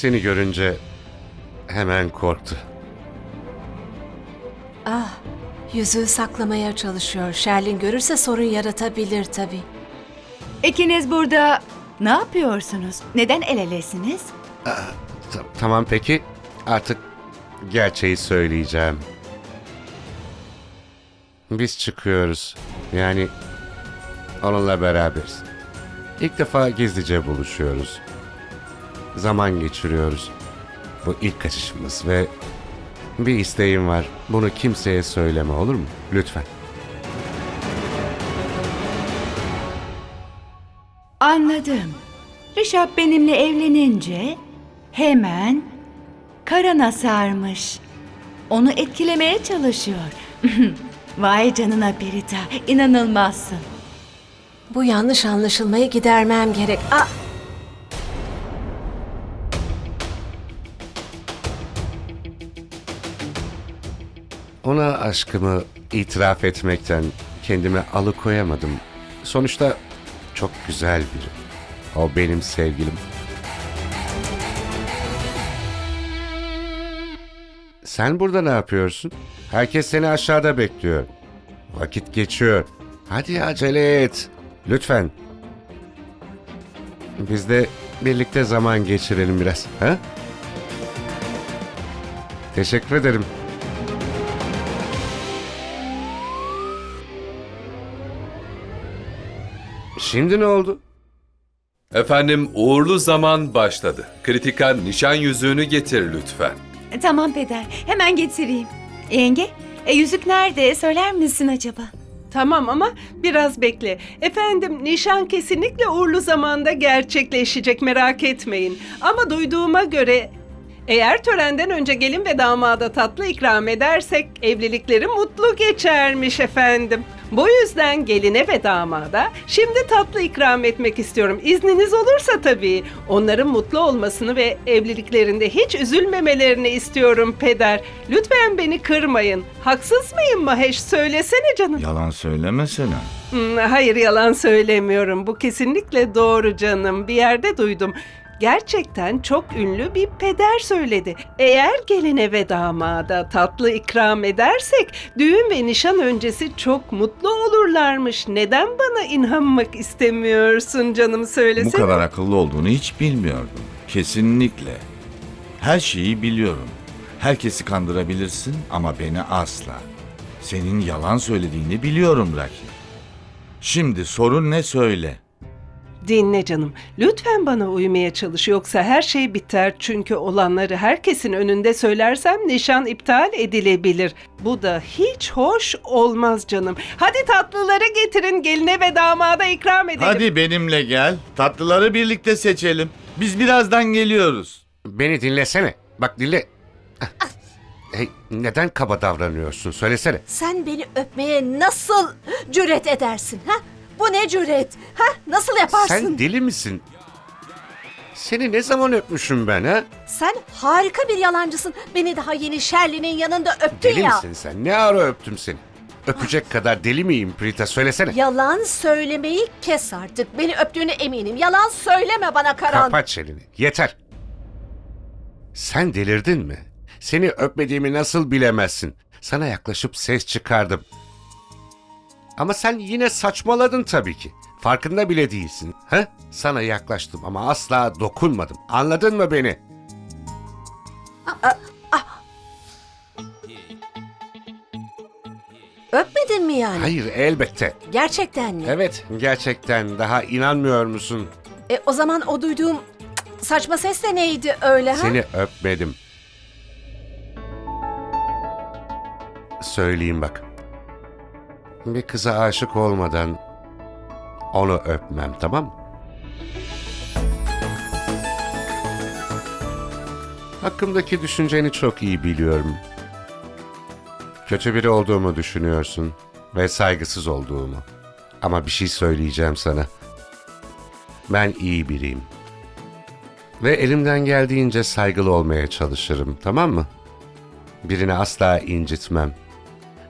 Seni görünce hemen korktu. Ah, yüzüğü saklamaya çalışıyor. Sherlin görürse sorun yaratabilir tabii. İkiniz burada ne yapıyorsunuz? Neden el elesiniz? Ta- tamam peki artık gerçeği söyleyeceğim. Biz çıkıyoruz. Yani onunla beraberiz. İlk defa gizlice buluşuyoruz. Zaman geçiriyoruz. Bu ilk kaçışımız ve bir isteğim var. Bunu kimseye söyleme olur mu? Lütfen. Anladım. Rişap benimle evlenince hemen Karan'a sarmış. Onu etkilemeye çalışıyor. Vay canına Perita, inanılmazsın. Bu yanlış anlaşılmayı gidermem gerek. Ah, Ona aşkımı itiraf etmekten kendimi alıkoyamadım. Sonuçta çok güzel biri. O benim sevgilim. Sen burada ne yapıyorsun? Herkes seni aşağıda bekliyor. Vakit geçiyor. Hadi acele et. Lütfen. Biz de birlikte zaman geçirelim biraz. Ha? Teşekkür ederim. Şimdi ne oldu? Efendim uğurlu zaman başladı. Kritika nişan yüzüğünü getir lütfen. E, Tamam peder, hemen getireyim. Yenge, e, yüzük nerede? Söyler misin acaba? Tamam ama biraz bekle. Efendim nişan kesinlikle uğurlu zamanda gerçekleşecek merak etmeyin. Ama duyduğuma göre eğer törenden önce gelin ve damada tatlı ikram edersek evlilikleri mutlu geçermiş efendim. Bu yüzden geline ve damada şimdi tatlı ikram etmek istiyorum. İzniniz olursa tabii. Onların mutlu olmasını ve evliliklerinde hiç üzülmemelerini istiyorum peder. Lütfen beni kırmayın. Haksız mıyım Mahesh? Söylesene canım. Yalan söylemesene. Hmm, Hayır yalan söylemiyorum. Bu kesinlikle doğru canım. Bir yerde duydum. Gerçekten çok ünlü bir peder söyledi. Eğer geline ve damada tatlı ikram edersek düğün ve nişan öncesi çok mutlu olurlarmış. Neden bana inanmak istemiyorsun canım Bu söylesene. kadar akıllı olduğunu hiç bilmiyordum. Kesinlikle. Her şeyi biliyorum. Herkesi kandırabilirsin ama beni asla. Senin yalan söylediğini biliyorum Raki. Şimdi sorun ne söyle. Dinle canım. Lütfen bana uymaya çalış yoksa her şey biter çünkü olanları herkesin önünde söylersem nişan iptal edilebilir. Bu da hiç hoş olmaz canım. Hadi tatlıları getirin geline ve damada ikram edelim. Hadi benimle gel. Tatlıları birlikte seçelim. Biz birazdan geliyoruz. Beni dinlesene. Bak dinle. Hey, neden kaba davranıyorsun? Söylesene. sen beni öpmeye nasıl cüret edersin? Ha? Bu ne cüret? Ha? Nasıl yaparsın? Sen deli misin? Seni ne zaman öpmüşüm ben ha? Sen harika bir yalancısın. Beni daha yeni Sherlin'in yanında öptün Deli ya. misin sen? Ne ara öptüm seni? Öpecek kadar deli miyim Prita? Söylesene. Yalan söylemeyi kes artık. Beni öptüğüne eminim. Yalan söyleme bana Karan. Kapat çeneni. Yeter. Sen delirdin mi? Seni öpmediğimi nasıl bilemezsin? Sana yaklaşıp ses çıkardım. Ama sen yine saçmaladın tabii ki. Farkında bile değilsin. He? Sana yaklaştım ama asla dokunmadım. Anladın mı beni? Öpmedin mi yani? Hayır elbette. Gerçekten mi? Evet gerçekten daha inanmıyor musun? E, o zaman o duyduğum saçma ses de neydi öyle ha? Seni öpmedim. Söyleyeyim bak. Bir kıza aşık olmadan onu öpmem tamam mı? Hakkımdaki düşünceni çok iyi biliyorum. Kötü biri olduğumu düşünüyorsun ve saygısız olduğumu. Ama bir şey söyleyeceğim sana. Ben iyi biriyim. Ve elimden geldiğince saygılı olmaya çalışırım, tamam mı? Birini asla incitmem.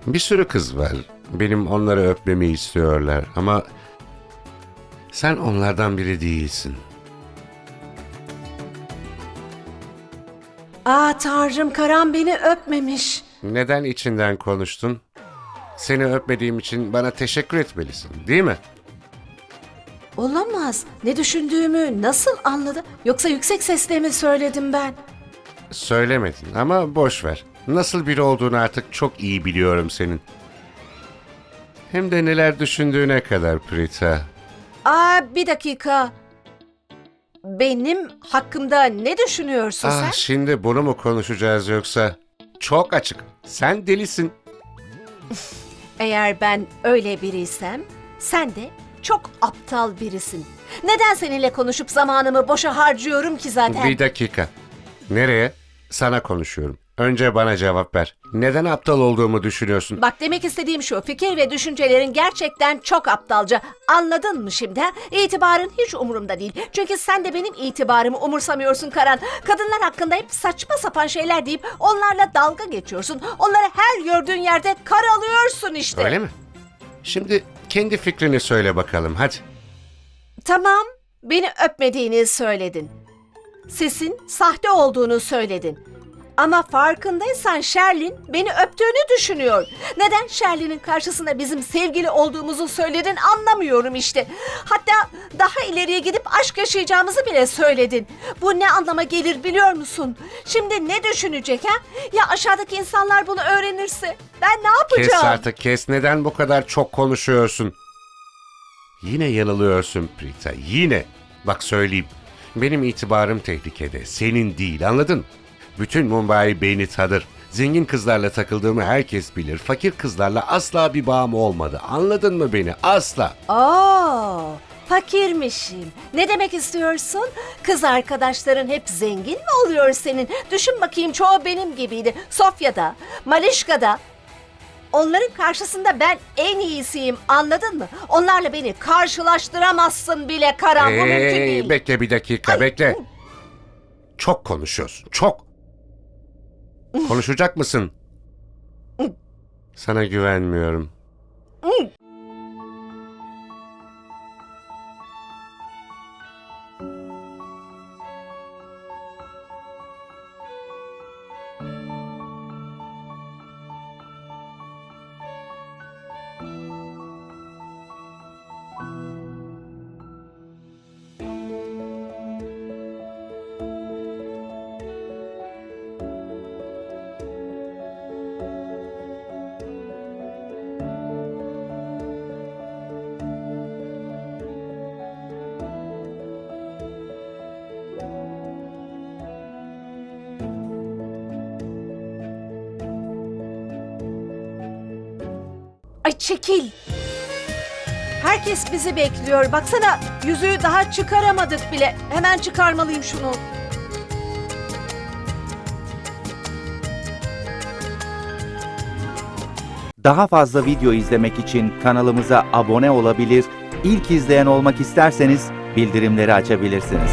Bir sürü kız var. Benim onları öpmemi istiyorlar ama sen onlardan biri değilsin. Aa tanrım Karan beni öpmemiş. Neden içinden konuştun? Seni öpmediğim için bana teşekkür etmelisin, değil mi? Olamaz. Ne düşündüğümü nasıl anladı? Yoksa yüksek sesle mi söyledim ben? Söylemedin ama boş ver. Nasıl biri olduğunu artık çok iyi biliyorum senin. Hem de neler düşündüğüne kadar Prita. Aa bir dakika. Benim hakkımda ne düşünüyorsun Ah sen? şimdi bunu mu konuşacağız yoksa? Çok açık. Sen delisin. Eğer ben öyle biriysem sen de çok aptal birisin. Neden seninle konuşup zamanımı boşa harcıyorum ki zaten? Bir dakika. Nereye? Sana konuşuyorum. Önce bana cevap ver. Neden aptal olduğumu düşünüyorsun? Bak demek istediğim şu, fikir ve düşüncelerin gerçekten çok aptalca. Anladın mı şimdi? ha? İtibarın hiç umurumda değil. Çünkü sen de benim itibarımı umursamıyorsun Karan. Kadınlar hakkında hep saçma sapan şeyler deyip onlarla dalga geçiyorsun. Onları her gördüğün yerde karalıyorsun işte. Öyle mi? Şimdi kendi fikrini söyle bakalım hadi. Tamam, beni öpmediğini söyledin. Sesin sahte olduğunu söyledin. Ama farkındaysan Sherlin beni öptüğünü düşünüyor. Neden Sherlin'in karşısında bizim sevgili olduğumuzu söyledin anlamıyorum işte. Hatta daha ileriye gidip aşk yaşayacağımızı bile söyledin. Bu ne anlama gelir biliyor musun? Şimdi ne düşünecek ha? Ya aşağıdaki insanlar bunu öğrenirse? Ben ne yapacağım? Kes artık kes. Neden bu kadar çok konuşuyorsun? Yine yanılıyorsun Prita. Yine. Bak söyleyeyim. Benim itibarım tehlikede. Senin değil anladın? Bütün Mumbai beni tanır. Zengin kızlarla takıldığımı herkes bilir. Fakir kızlarla asla bir bağım olmadı. Anladın mı beni? Asla. Oo, fakirmişim. Ne demek istiyorsun? Kız arkadaşların hep zengin mi oluyor senin? Düşün bakayım çoğu benim gibiydi. Sofya'da, Malişka'da. Onların karşısında ben en iyisiyim anladın mı? Onlarla beni karşılaştıramazsın bile Karan bu mümkün Ee, değil. bekle bir dakika Ay, bekle. Çok konuşuyorsun. Çok. Konuşacak mısın? Sana güvenmiyorum. Ay çekil. Herkes bizi bekliyor. Baksana yüzüğü daha çıkaramadık bile. Hemen çıkarmalıyım şunu. Daha fazla video izlemek için kanalımıza abone olabilir, ilk izleyen olmak isterseniz bildirimleri açabilirsiniz.